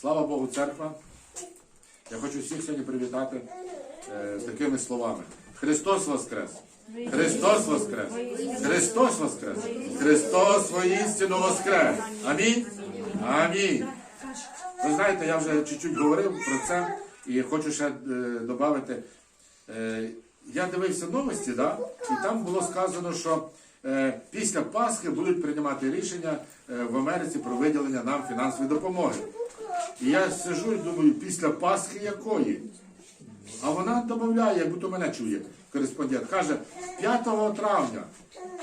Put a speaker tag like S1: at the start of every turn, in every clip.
S1: Слава Богу, церква. Я хочу всіх сьогодні привітати е, такими словами. Христос Воскрес! Христос Воскрес! Христос Воскрес! Христос воістину Воскрес! Амінь! Амінь! Ви знаєте, я вже чуть-чуть говорив про це і хочу ще е, додати. Е, я дивився новості, да? і там було сказано, що після Пасхи будуть приймати рішення е, в Америці про виділення нам фінансової допомоги. І я сижу і думаю, після Пасхи якої? А вона додає, як будто мене чує кореспондент, каже 5 травня.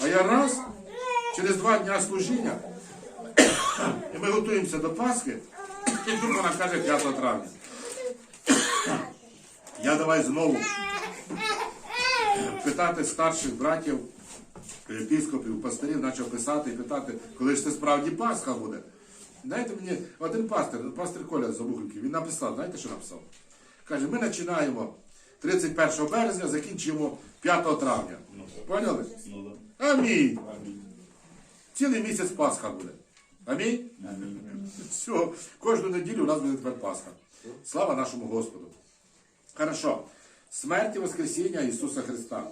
S1: А я раз, через два дня служіння, і ми готуємося до Пасхи, і тут вона каже 5 травня. Я давай знову питати старших братів, епіскопів, пастирів, почав писати і питати, коли ж це справді Пасха буде. Знаєте, мені один пастир, пастир Коля з Обухівки, він написав, знаєте, що написав? Каже, ми починаємо 31 березня, закінчуємо 5 травня. Поняли?
S2: Ну
S1: Амінь.
S2: Амінь.
S1: Цілий місяць Пасха буде. Амінь.
S2: Амінь.
S1: Все, кожну неділю у нас буде тепер Пасха. Слава нашому Господу. Хорошо. Смерть і Воскресіння Ісуса Христа.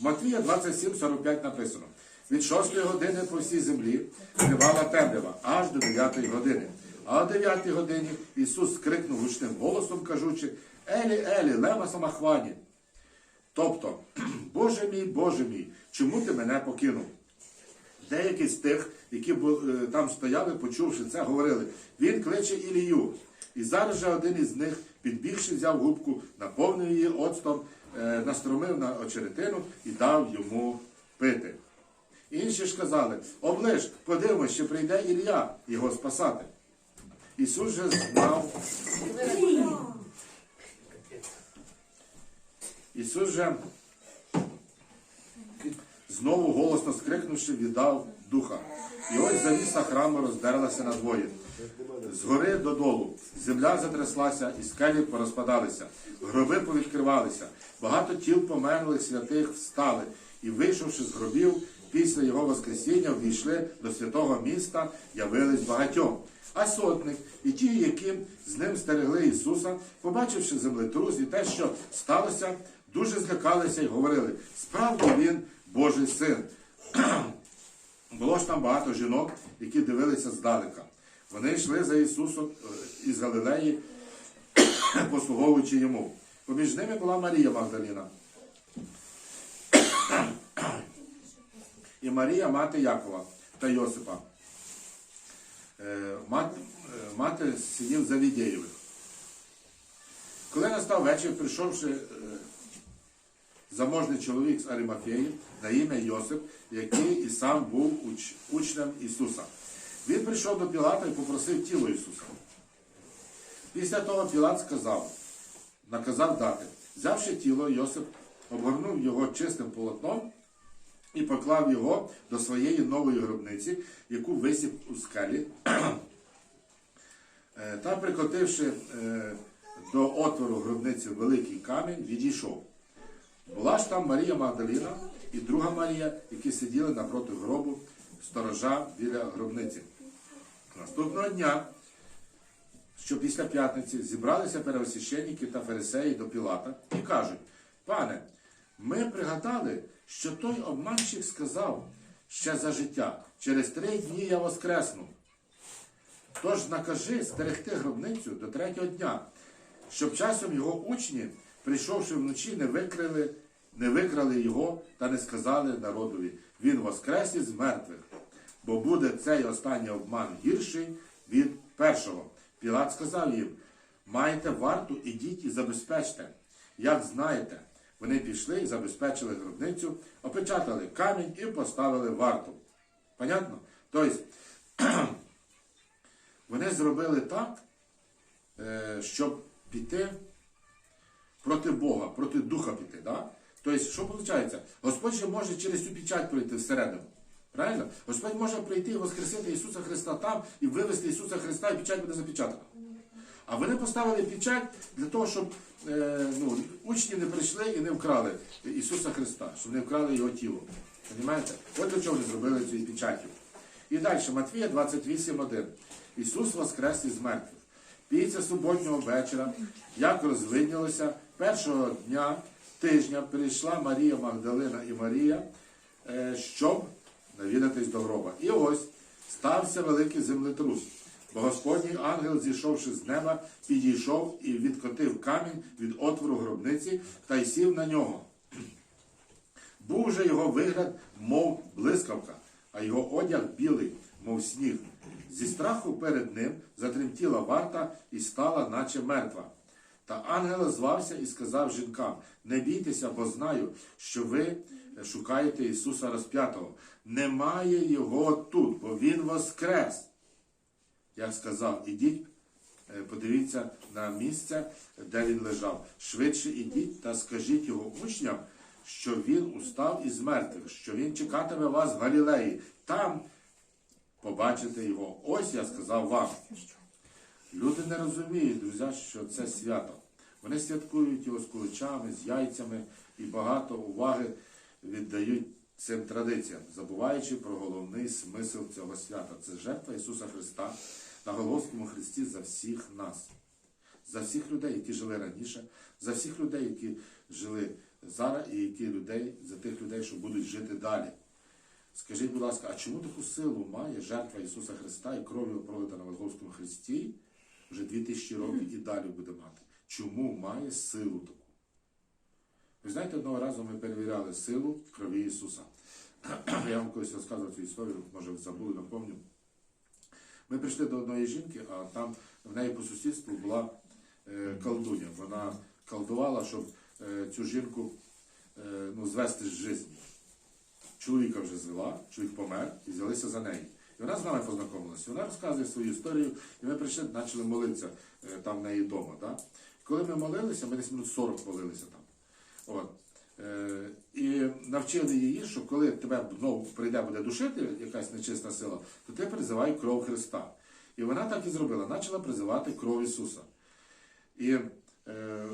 S1: Матвія 27,45 написано. Від 6 години по всій землі тривала темрява, аж до 9 години. А о 9 годині Ісус скрикнув гучним голосом, кажучи, Елі, Елі, лема самахвані. Тобто, Боже мій, Боже мій, чому ти мене покинув? Деякі з тих, які е, там стояли, почувши це, говорили, він кличе Ілію. І зараз же один із них, підбігши, взяв губку, наповнив її оцтом, настромив на очеретину і дав йому пити. Інші ж казали, оближ, подивимось, чи прийде Ілля його спасати. Ісус же знав. Ісус же знову голосно скрикнувши, віддав духа. І ось завіса храму роздерлася надвоє. Згори додолу. Земля затряслася, і скелі порозпадалися, гроби повідкривалися. Багато тіл померлих святих встали, і, вийшовши з гробів, після його Воскресіння ввійшли до святого міста, явились багатьом. А сотник і ті, які з ним стерегли Ісуса, побачивши землетрус і те, що сталося, дуже злякалися і говорили: справді він Божий син. Було ж там багато жінок, які дивилися здалека. Вони йшли за Ісусом е, із Галилеї, послуговуючи йому. Поміж ними була Марія Магдаліна. І Марія, мати Якова та Йосипа. Е, Мати, е, мати синів Завідєєвих. Коли настав вечір, прийшовши заможний чоловік з Арімафеї на ім'я Йосип, який і сам був уч- учнем Ісуса. Він прийшов до Пілата і попросив тіло Ісуса. Після того Пілат сказав, наказав дати. Взявши тіло, Йосип обгорнув його чистим полотном і поклав його до своєї нової гробниці, яку висіп у скалі. Е, Та, прикотивши е, до отвору гробниці великий камінь, відійшов. Була ж там Марія Магдаліна і друга Марія, які сиділи напроти гробу сторожа біля гробниці. Наступного дня, що після п'ятниці, зібралися первосвященники та фарисеї до Пілата і кажуть: Пане, ми пригадали, що той обманщик сказав ще за життя, через три дні я воскресну. Тож накажи стерегти гробницю до третього дня, щоб часом його учні, прийшовши вночі, не викрили, не викрали його та не сказали народові, він воскрес із мертвих, бо буде цей останній обман гірший від першого. Пілат сказав їм: маєте варту, ідіть і забезпечте. Як знаєте, вони пішли забезпечили гробницю, опечатали камінь і поставили варту. Понятно? Тобто, вони зробили так, е, щоб піти проти Бога, проти Духа піти. Да? Тобто, що виходить? Господь же може через цю печать пройти всередину. Правильно? Господь може прийти і воскресити Ісуса Христа там і вивести Ісуса Христа, і печать буде запечатана. А вони поставили печать для того, щоб е, ну, учні не прийшли і не вкрали Ісуса Христа, щоб не вкрали Його тіло. Понимаєте? От для чого вони зробили цю печаттю. І далі, Матвія 28.1. Ісус воскрес із мертвих. Після суботнього вечора, як розвиднілося, першого дня тижня прийшла Марія Магдалина і Марія, е, щоб навідатись до гроба. І ось стався великий землетрус. Бо Господній ангел, зійшовши з неба, підійшов і відкотив камінь від отвору гробниці та й сів на нього. Був же його вигляд, мов блискавка, а його одяг білий, мов сніг. Зі страху перед ним затремтіла варта і стала, наче мертва. Та ангел звався і сказав жінкам: Не бійтеся, бо знаю, що ви шукаєте Ісуса розп'ятого. Немає його тут, бо Він воскрес. Як сказав, ідіть, е, подивіться на місце, де він лежав. Швидше ідіть та скажіть його учням, що він устав із мертвих, що він чекатиме вас в Галілеї. Там побачите його. Ось я сказав вам. Люди не розуміють, друзі, що це свято. Вони святкують його з куличами, з яйцями і багато уваги віддають цим традиціям, забуваючи про головний смисл цього свята. Це жертва Ісуса Христа на Голгофському Христі за всіх нас, за всіх людей, які жили раніше, за всіх людей, які жили зараз, і які людей, за тих людей, що будуть жити далі. Скажіть, будь ласка, а чому таку силу має жертва Ісуса Христа і кров'ю пролита на Голгофському Христі вже 2000 років і далі буде мати? Чому має силу таку? Ви знаєте, одного разу ми перевіряли силу в крові Ісуса. Я вам колись розказував цю історію, може ви забули, напомню. Ми прийшли до одної жінки, а там в неї по сусідству була е, колдуня. Вона колдувала, щоб е, цю жінку е, ну, звести з життя. Чоловіка вже звела, чоловік помер і взялися за неї. І вона з нами познайомилася. Вона розказує свою історію, і ми прийшли, почали молитися е, там в неї вдома. Да? Коли ми молилися, ми десь минут 40 молилися там. От. Е, і навчили її, що коли тебе знову прийде буде душити якась нечиста сила, то ти призивай кров Христа. І вона так і зробила, почала призивати кров Ісуса. І е,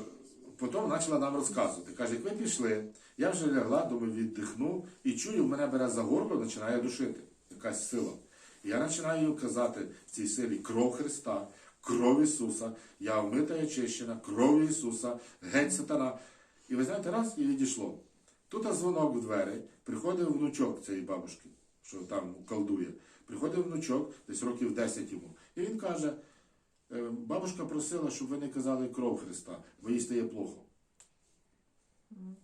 S1: потім почала нам розказувати. Каже, як ви пішли, я вже лягла, думаю, віддихну, і чую, мене бере за горло, починає душити якась сила. Я починаю казати в цій силі кров Христа, кров Ісуса, я вмита і очищена, кров Ісуса, геть сатана. І ви знаєте, раз і відійшло. Тут дзвонок в двері, приходив внучок цієї бабушки, що там колдує. Приходив внучок, десь років 10 йому. І він каже: «Е, бабушка просила, щоб ви не казали кров Христа, бо їй стає плохо.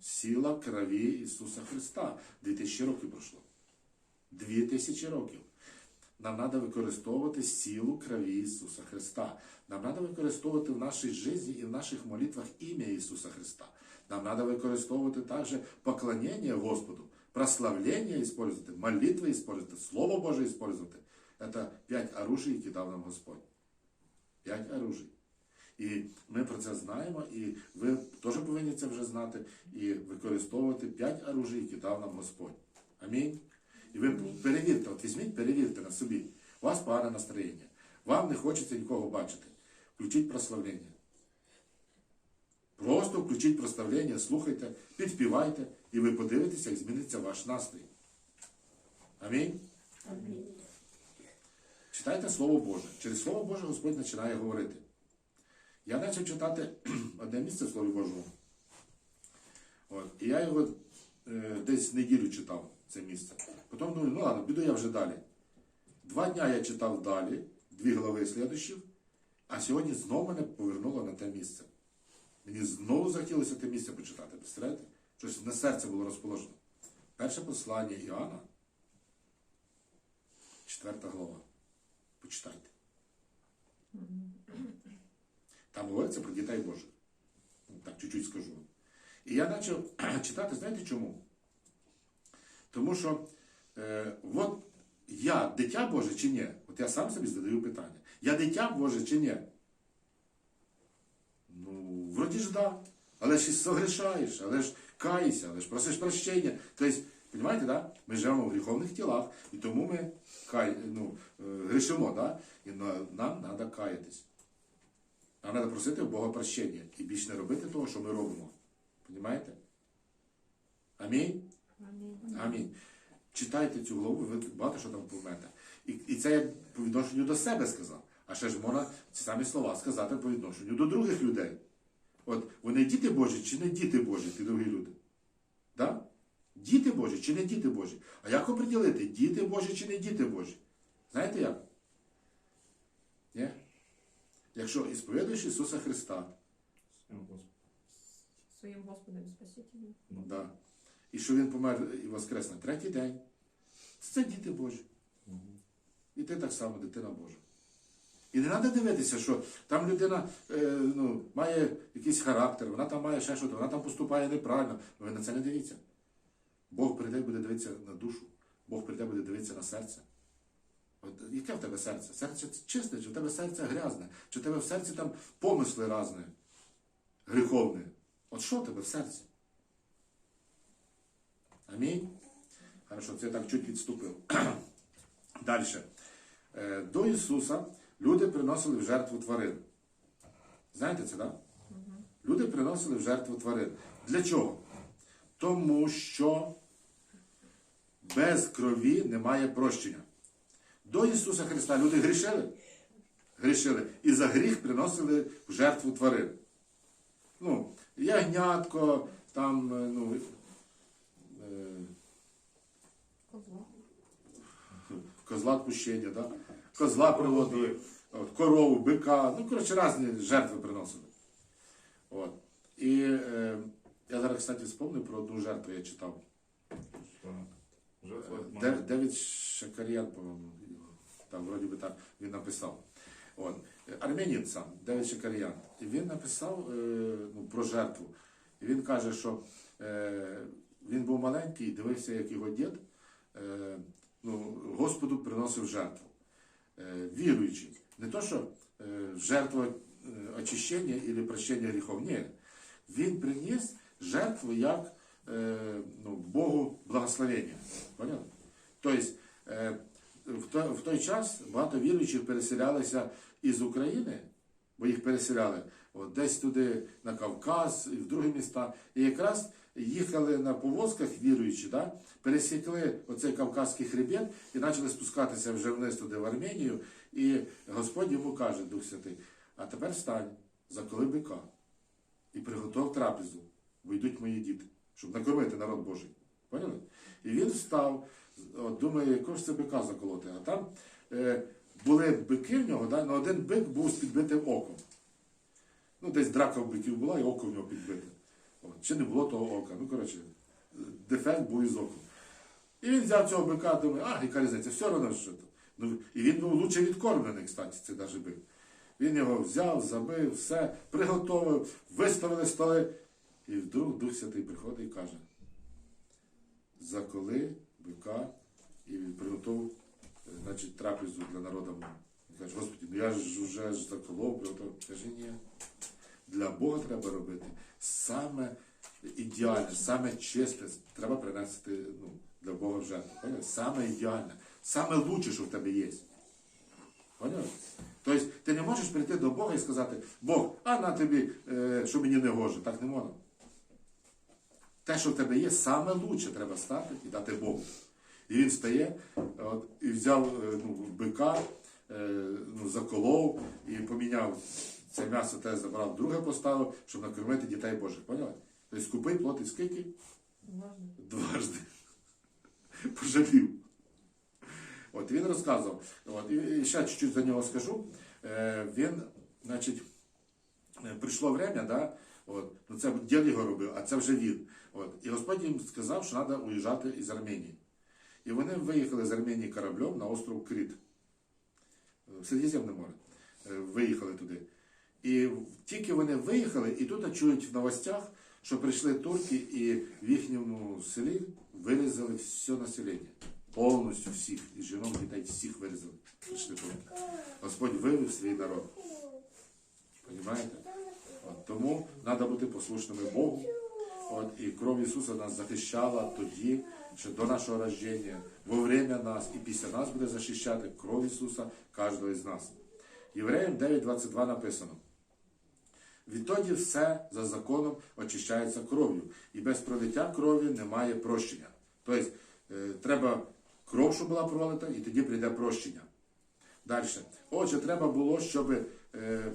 S1: Сіла крові Ісуса Христа. 2000 років пройшло. 2000 років. Нам треба використовувати силу крові Ісуса Христа. Нам треба використовувати в нашій житті і в наших молитвах ім'я Ісуса Христа. Нам треба використовувати також поклонення Господу, прославлення использовать, молитви использовать, Слово Боже использовать. Це п'ять оружий, які дав нам Господь. П'ять оружий. І ми про це знаємо, і ви теж повинні це вже знати, і використовувати п'ять оружий, які дав нам Господь. Амінь. І ви перевірте, от візьміть, перевірте на собі. У вас погане настроєння. Вам не хочеться нікого бачити. Включіть прославлення. Просто включіть прославлення, слухайте, підспівайте, і ви подивитеся, як зміниться ваш настрій. Амінь. Читайте Слово Боже. Через Слово Боже Господь починає говорити. Я почав читати одне місце в Слові Божому. От, і я його е, десь неділю читав, це місце. Потім думаю, ну ладно, піду я вже далі. Два дня я читав далі, дві глави слідущих, а сьогодні знову мене повернуло на те місце. Мені знову захотілося те місце почитати. Представляєте? Щось на серце було розположено. Перше послання Іоанна, четверта глава. Почитайте. Там говориться про дітей Божих. Так, чуть-чуть скажу. І я почав читати, знаєте чому? Тому що е, от я дитя Боже чи ні? От я сам собі задаю питання. Я дитя Боже чи ні? Ну, вроді ж да. Але ж і согрішаєш, але ж каєшся, але ж просиш прощення. Тобто, розумієте, да? ми живемо в гріховних тілах, і тому ми кай, ну, е, грішимо, да? і нам треба каятись. Нам треба просити у Бога прощення і більше не робити того, що ми робимо. Понімаєте? Амінь? Амінь. Читайте цю главу, ви багато що там поймете. І, і це я по відношенню до себе сказав. А ще ж можна ці самі слова сказати по відношенню до других людей. От вони діти Божі чи не діти Божі, ті другі люди? Да? Діти Божі чи не діти Божі? А як оприділити, діти Божі чи не діти Божі? Знаєте як? Ні? Якщо ісповідуєш Ісуса Христа,
S2: Своїм Господом і Спасителем.
S1: да, і що Він помер і воскрес на третій день, це діти Божі. І ти так само дитина Божа. І не треба дивитися, що там людина е, ну, має якийсь характер, вона там має ще щось, вона там поступає неправильно. Ви на це не дивіться. Бог прийде буде дивитися на душу, Бог прийде буде дивитися на серце. От, яке в тебе серце? Серце чисте, чи в тебе серце грязне, чи в тебе в серці там помисли різні, гріховні. От що в тебе в серці? Амінь. Хорошо, це я так чуть відступив. Далі. Е, До Ісуса люди приносили в жертву тварин. Знаєте це, так? Люди приносили в жертву тварин. Для чого? Тому що без крові немає прощення. До Ісуса Христа люди грішили? Грішили. І за гріх приносили в жертву тварин. Ну, ягнятко, там, е, ну, е,
S2: Козла.
S1: Козла відпущення, да? козла приводили, от, корову, бика, ну, коротше, різні жертви приносили. От. І е, я зараз, кстати, вспомнив про одну жертву, я читав. Дев- Девід Шакарян, по-моєму, там вроді би так він написав. От. Армянин сам, Девід Шакарян. І він написав е, ну, про жертву. І він каже, що е, він був маленький, дивився, як його дід е, ну, Господу приносив жертву. Е, віруючий. Не то, що е, жертва е, очищення або прощення гріхов. Ні. Він приніс жертву як ну, Богу благословення. Поняли? Тобто, в той час багато віруючих переселялися із України, бо їх переселяли от, десь туди на Кавказ і в другі міста. І якраз їхали на повозках віруючі, да, пересікли оцей Кавказький хребет і почали спускатися вже вниз туди в Арменію. І Господь йому каже, Дух Святий, а тепер встань, заколи бика і приготов трапезу, бо йдуть мої діти, щоб накормити народ Божий. Поняли? І він встав, от, думає, якого ж це бика заколоти. А там е, були бики в нього, да? один бик був з підбитим оком. Ну, десь драка в биків була, і око в нього підбите. Чи не було того ока. Ну, коротше, дефект був із оком. І він взяв цього бика, думає, а, яка різниця, все одно що то. Ну, і він був лучше відкормлений, кстати, цей навіть бик. Він його взяв, забив, все, приготовив, виставили столи. І вдруг Дух Святий приходить і каже: заколи бика і приготував е, значить, трапезу для народу. Він каже, Господи, ну я ж вже заколов, приготував. Каже, ні. Для Бога треба робити саме ідеальне, саме чисте. Треба принести ну, для Бога в жертву. Поняли? Саме ідеальне, саме лучше, що в тебе є. Поняли? Тобто ти не можеш прийти до Бога і сказати, Бог, а на тобі, е, що мені не гоже. Так не можна. Те, що в тебе є, саме лучше треба стати і дати Богу. І він стає, от, і взяв е, ну, бика, е, ну, заколов і поміняв це м'ясо, те забрав, друге поставив, щоб накормити дітей Божих. Поняли? Тобто скупий платить скільки?
S2: Можна.
S1: Дважди. Пожалів. От він розказував. От, і, і ще чуть-чуть за нього скажу. Е, він, значить, е, прийшло время, да, от, ну це дід його робив, а це вже він. От, і Господь їм сказав, що треба уїжджати із Арменії. І вони виїхали з Арменії кораблем на остров Кріт. В Середземне море. Е, Виїхали туди. І тільки вони виїхали, і тут чують в новостях, що прийшли турки і в їхньому селі вирізали все населення. Повністю всіх. І жінок, дітей всіх вирізали. Прийшли турки. Господь вивів свій народ. Понімаєте? От, тому треба бути послушними Богу. От, і кров Ісуса нас захищала тоді, ще до нашого рождення, во время нас і після нас буде захищати кров Ісуса кожного із нас. Євреям 9.22 написано. Відтоді все за законом очищається кров'ю, і без пролиття крові немає прощення. Тобто е, треба кров, що була пролита, і тоді прийде прощення. Далі. Отже, треба було, щоб е,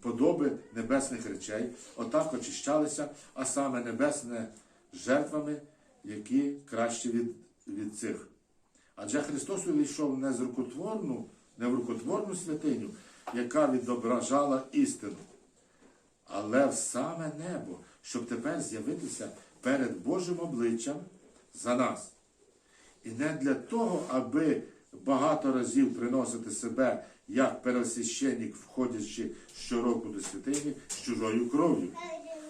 S1: подоби небесних речей отак очищалися, а саме небесне жертвами, які краще від, від цих. Адже Христос увійшов не не в рукотворну святиню, яка відображала істину, але в саме небо, щоб тепер з'явитися перед Божим обличчям за нас. І не для того, аби багато разів приносити себе як первосвященник, входячи щороку до святині з чужою кров'ю.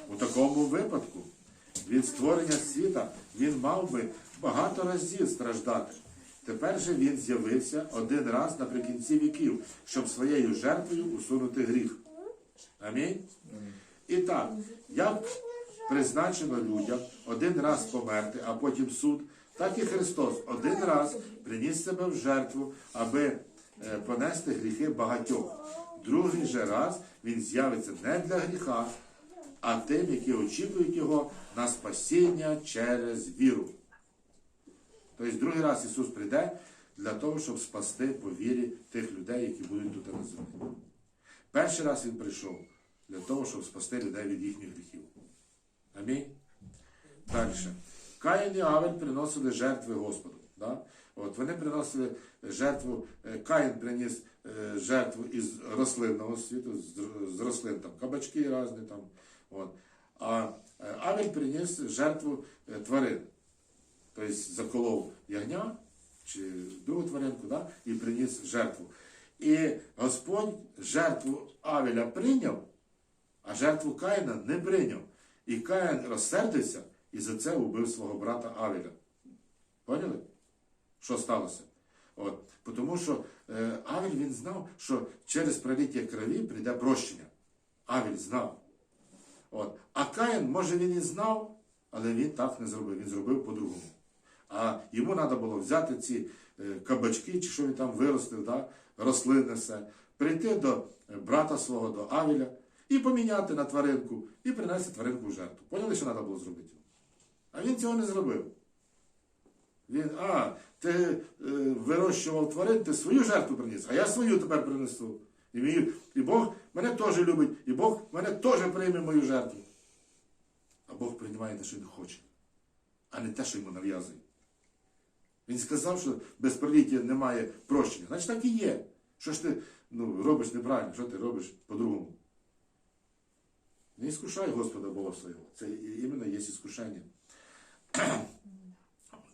S1: У такому випадку від створення світа він мав би багато разів страждати. Тепер же він з'явився один раз наприкінці віків, щоб своєю жертвою усунути гріх. Амінь. І так, як призначено людям один раз померти, а потім суд, так і Христос один раз приніс себе в жертву, аби е, понести гріхи багатьох. Другий же раз він з'явиться не для гріха, а тим, які очікують його на спасіння через віру. Тобто другий раз Ісус прийде для того, щоб спасти по вірі тих людей, які будуть тут на землі. Перший раз Він прийшов для того, щоб спасти людей від їхніх гріхів. Амінь. Далі. Каїн і Авель приносили жертви Господу. Да? От, вони приносили жертву, е, Каїн приніс е, жертву із рослинного світу, з, рослин там кабачки різні там. От. А е, Авель приніс жертву тварин. Тобто заколов ягня чи другу тваринку, да? і приніс жертву. І Господь жертву Авеля прийняв, а жертву Каїна не прийняв. І Каїн розсердився і за це убив свого брата Авеля. Поняли? Що сталося? От. Тому що е, Авель він знав, що через проліття крові прийде прощення. Авель знав. От. А Каїн, може, він і знав, але він так не зробив. Він зробив по-другому. А йому треба було взяти ці е, кабачки, чи що він там виростив, да? рослини все, прийти до е, брата свого, до Авеля, і поміняти на тваринку, і принести тваринку в жертву. Поняли, що треба було зробити? А він цього не зробив. Він, а, ти е, вирощував тварин, ти свою жертву приніс, а я свою тепер принесу. І, мій, і Бог мене теж любить, і Бог мене теж прийме мою жертву. А Бог приймає те, що він хоче, а не те, що йому нав'язує. Він сказав, що без проліття немає прощення. Значить так і є. Що ж ти ну, робиш неправильно, що ти робиш по-другому? Не іскушай Господа Бога свого. Це іменно є іскушення.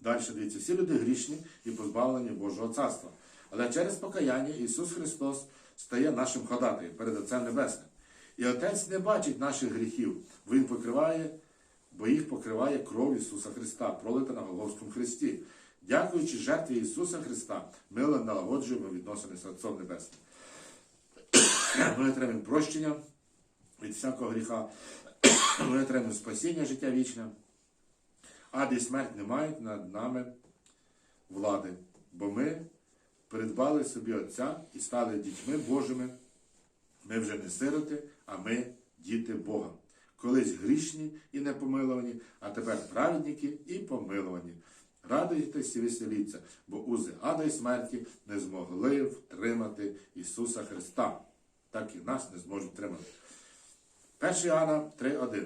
S1: Далі дивіться, всі люди грішні і позбавлені Божого царства. Але через покаяння Ісус Христос стає нашим ходатаєм перед Отцем Небесним. І Отець не бачить наших гріхів, бо Він покриває, бо їх покриває кров Ісуса Христа, пролита на Голгофському Христі. Дякуючи жертві Ісуса Христа, ми налагоджуємо відносини з Отцом Небесним. Ми отримаємо прощення від всякого гріха, ми отримаємо спасіння життя вічне. Ад і смерть не мають над нами влади, бо ми придбали собі Отця і стали дітьми Божими. Ми вже не сироти, а ми діти Бога. Колись грішні і не помилувані, а тепер праведники і помилувані. Радуйтесь і веселіться, бо узи ада і смерті не змогли втримати Ісуса Христа, так і нас не зможуть втримати. 1 Іоанна 3.1.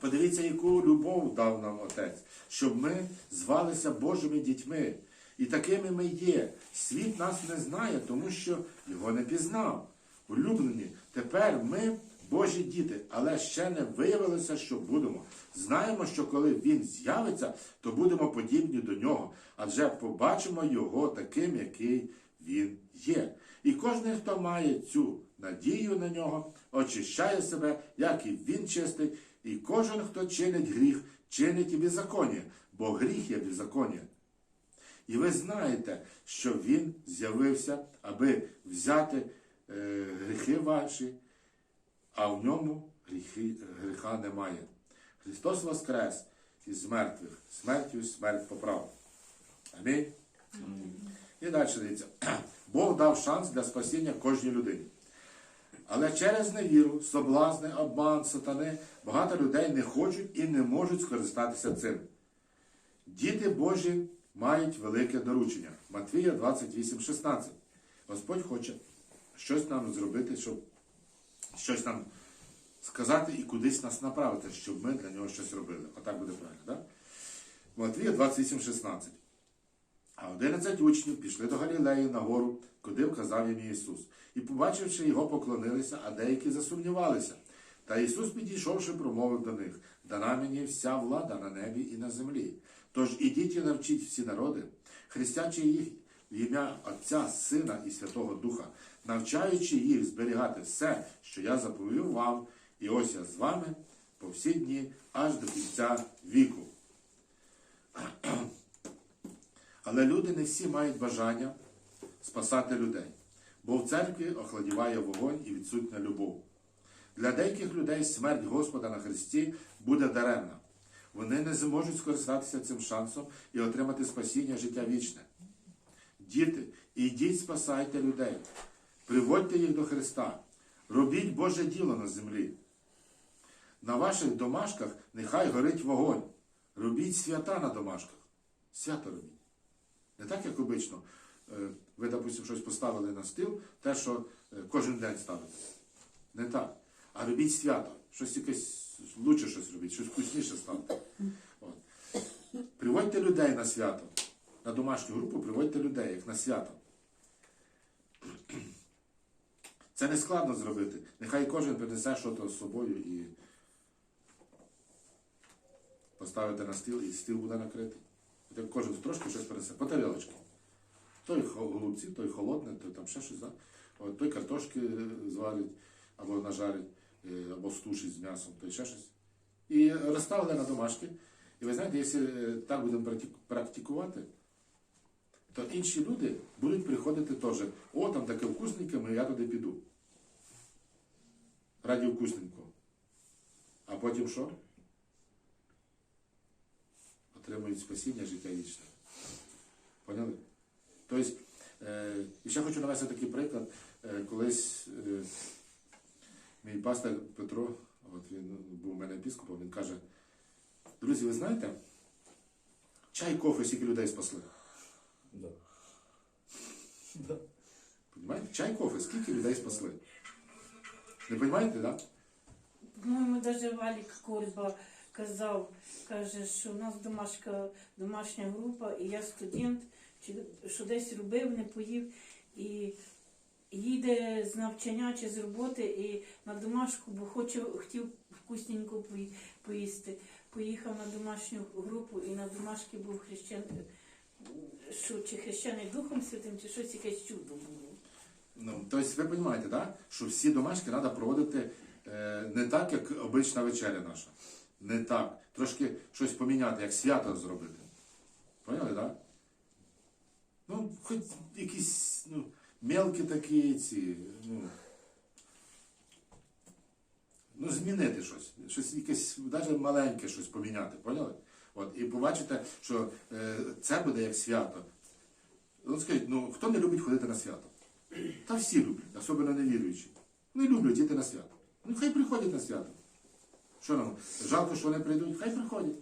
S1: Подивіться, яку любов дав нам Отець, щоб ми звалися Божими дітьми. І такими ми є. Світ нас не знає, тому що його не пізнав. Улюблені, тепер ми Божі діти, але ще не виявилося, що будемо. Знаємо, що коли він з'явиться, то будемо подібні до нього, адже побачимо його таким, який він є. І кожен, хто має цю надію на нього, очищає себе, як і він чистий, і кожен, хто чинить гріх, чинить і беззаконня, бо гріх є беззаконня. І ви знаєте, що він з'явився, аби взяти е, гріхи ваші, а в ньому гріхи, гріха немає. Христос воскрес із мертвих, смертю смерть поправ. Амінь. І далі дивіться. Бог дав шанс для спасіння кожній людині. Але через невіру, соблазни, обман, сатани багато людей не хочуть і не можуть скористатися цим. Діти Божі мають велике доручення. Матвія 28,16. Господь хоче щось нам зробити, щоб щось нам сказати і кудись нас направити, щоб ми для нього щось робили. Отак буде правильно, так? Матвія 28,16. А 11 учнів пішли до Галілеї на гору, куди вказав їм Ісус. І, побачивши його, поклонилися, а деякі засумнівалися. Та Ісус, підійшовши, промовив до них: Дана мені вся влада на небі і на землі. Тож ідіть і навчіть всі народи, хрестячи їх в ім'я Отця, Сина і Святого Духа, навчаючи їх зберігати все, що я заповів вам, і ось я з вами по всі дні аж до кінця віку. Але люди не всі мають бажання спасати людей, бо в церкві охладіває вогонь і відсутня любов. Для деяких людей смерть Господа на Христі буде даремна. Вони не зможуть скористатися цим шансом і отримати спасіння життя вічне. Діти, ідіть, спасайте людей, приводьте їх до Христа, робіть Боже діло на землі. На ваших домашках нехай горить вогонь. Робіть свята на домашках. Свято робіть. Не так, як обично. Е, Ви, допустимо, щось поставили на стіл, те, що е, кожен день ставите. Не так. А робіть свято. Щось якесь лучше щось робіть, щось вкусніше ставте. От. Приводьте людей на свято. На домашню групу приводьте людей, як на свято. Це не складно зробити. Нехай кожен принесе щось з собою і поставите на стіл, і стіл буде накритий. Кожен трошки щось принесе. По тарілочці. Той голубці, той холодне, той там ще щось, да? От, той картошки е, зварить або нажарить, е, або стушить з м'ясом, той ще щось. І розставили на домашки. І ви знаєте, якщо е, так будемо практикувати, то інші люди будуть приходити теж. О, там таке вкусненьке, я туди піду. Раді вкусненького. А потім що? Отримують спасіння життя вічне. Поняли? Тобто, е, і ще хочу навести такий приклад. Е, колись е, мій пастор Петро, от він був у мене епіскопом, він каже: друзі, ви знаєте, чай, кофе, скільки людей спасли.
S3: Да. Да.
S1: Понимаєте? Чай, кофе, скільки людей спасли. Не розумієте, так? Да?
S4: По-моєму, навіть Валік Корба казав, каже, що у нас домашка, домашня група, і я студент, що десь робив, не поїв, і їде з навчання чи з роботи і на домашку, бо хоче, хотів вкусненько поїсти. Поїхав на домашню групу і на домашки був хрещен, що чи хрещений Духом Святим, чи щось якесь чудо було.
S1: Ну, тобто ви розумієте, да? що всі домашки треба проводити е, не так, як обична вечеря наша. Не так. Трошки щось поміняти, як свято зробити. Поняли, так? Ну, хоч якісь ну, мелкі такі ці. Ну, ну, змінити щось. Щось якесь, навіть маленьке щось поміняти, поняли? От, і побачите, що е, це буде як свято. Ну, скажіть, ну хто не любить ходити на свято? Та всі люблять, особливо невіруючі. Вони люблять йти на свято. Ну хай приходять на свято. Що нам? Жалко, що вони прийдуть, хай приходять.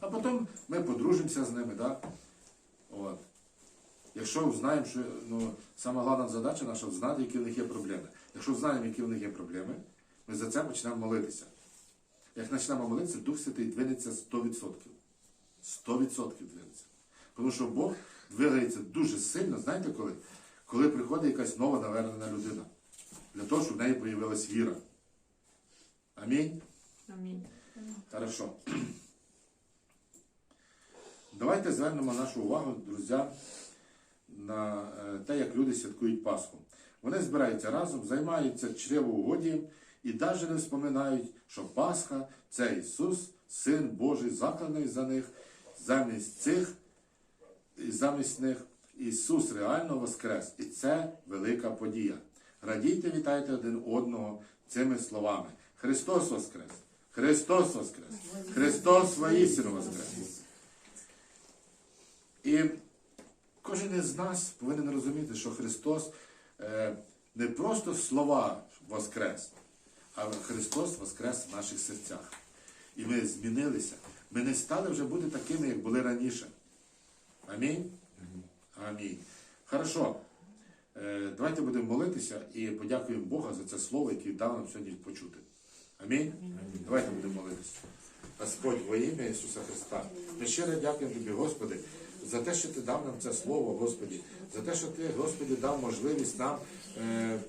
S1: А потім ми подружимося з ними, так? От. Якщо знаємо, що ну, сама головна задача наша знати, які в них є проблеми. Якщо знаємо, які в них є проблеми, ми за це почнемо молитися. Як почнемо молитися, Дух Святий двинеться 100%. 100% двинеться. Тому що Бог двигається дуже сильно, знаєте коли? Коли приходить якась нова навернена людина. Для того, щоб в неї появилась віра. Амінь.
S2: Амінь.
S1: Хорошо. Давайте звернемо нашу увагу, друзі, на е, те, як люди святкують Пасху. Вони збираються разом, займаються чревоугодієм і навіть не вспоминають, що Пасха це Ісус, Син Божий, закладений за них, замість цих замість них Ісус реально воскрес. І це велика подія. Радійте, вітайте один одного цими словами. Христос воскрес! Христос воскрес! Христос воістину воскрес! І кожен із нас повинен розуміти, що Христос е, не просто слова воскрес, а Христос воскрес в наших серцях. І ми змінилися. Ми не стали вже бути такими, як були раніше. Амінь. Амінь. Хорошо. Е, Давайте будемо молитися і подякуємо Бога за це слово, яке дав нам сьогодні почути. Амінь. Давайте будемо молитися. Господь, во ім'я Ісуса Христа. Ми щиро дякуємо Тобі, Господи, за те, що Ти дав нам це слово, Господі, за те, що Ти, Господи, дав можливість нам, е,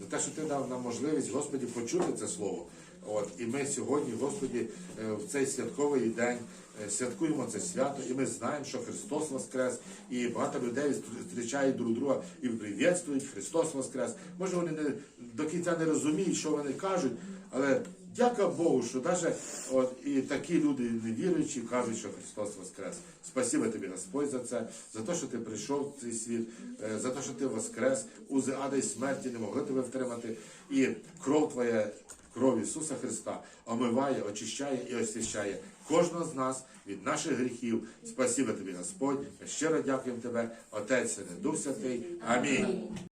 S1: за те, що Ти дав нам можливість, Господі, почути це слово. От, і ми сьогодні, Господі, е, в цей святковий день е, святкуємо це свято, і ми знаємо, що Христос Воскрес, і багато людей зустрічають друг друга і привітствують Христос Воскрес. Може, вони не до кінця не розуміють, що вони кажуть, але дяка Богу, що навіть от, і такі люди невіруючі кажуть, що Христос Воскрес. Спасибо тобі, Господь, за це, за те, що ти прийшов в цей світ, е, за те, що ти воскрес, узи ада й смерті не могли тебе втримати. І кров твоя, кров Ісуса Христа омиває, очищає і освящає кожного з нас від наших гріхів. Спасибо тобі, Господь. Ми щиро дякуємо тебе, Отець, Дух Святий. Амінь.